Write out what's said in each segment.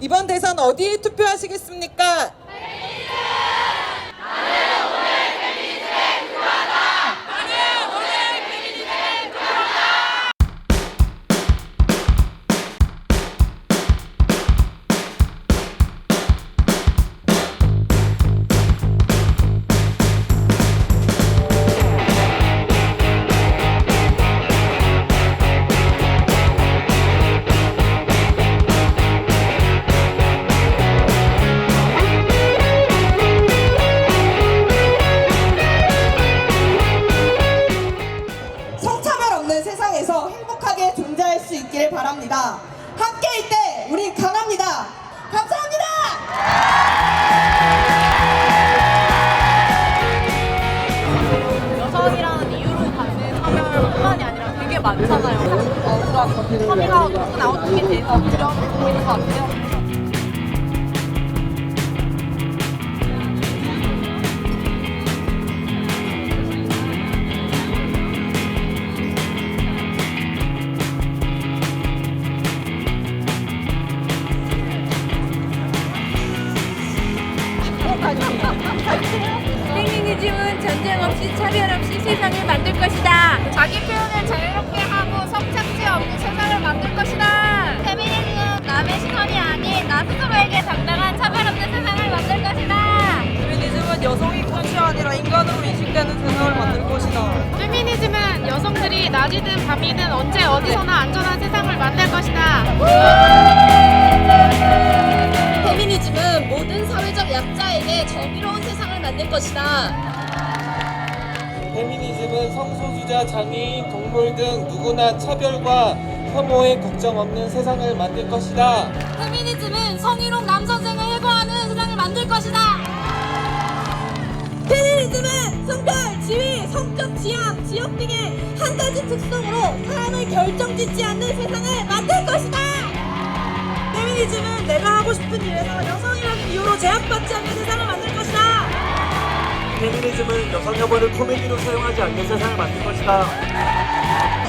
이번 대선 어디에 투표하시겠습니까? 성 있기를 바랍니다. 함께일 때 우린 강합니다. 감사합니다. 여성이라는 이유로 받는 차별뿐만이 아니라 되게 많잖아요. 어, 그런 처리가 높고 나오는 게 대해서 두려움을 있는 것 같아요. 페미니즘은 전쟁 없이 차별 없이 세상을 만들 것이다. 자기 표현을 자유롭게 하고 성착취 없는 세상을 만들 것이다. 페미니즘은 남의 시선이 아닌 나 스스로에게 당당한 차별 없는 세상을 만들 것이다. 페미니즘은 여성이 꽃이 아니라 인간으로 인식되는 세상을 만들 것이다. 페미니즘은 여성들이 낮이든 밤이든 언제 어디서나 안전한 세상을 만들 것이다. 약자에게 정의로운 세상을 만들 것이다. 페미니즘은 성소수자, 장애인, 동물 등 누구나 차별과 혐오에 걱정 없는 세상을 만들 것이다. 페미니즘은 성희롱 남선생을 해고하는 세상을 만들 것이다. 페미니즘은 성별, 지위, 성적 지향, 지역 등의 한 가지 특성으로 사람을 결정짓지 않는 세상을 만들 것이다. 페미니즘은 내가 하고 싶은 일에서 여성이라는 이유로 제압받지 않는 세상을 만들 것이다. 페미니즘은 여성 혐오를 코미디로 사용하지 않는 세상을 만들 것이다.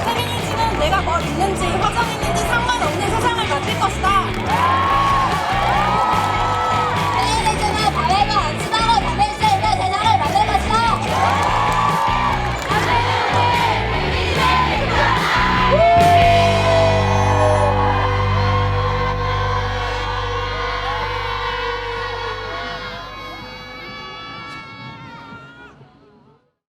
페미니즘은 내가 뭘 있는지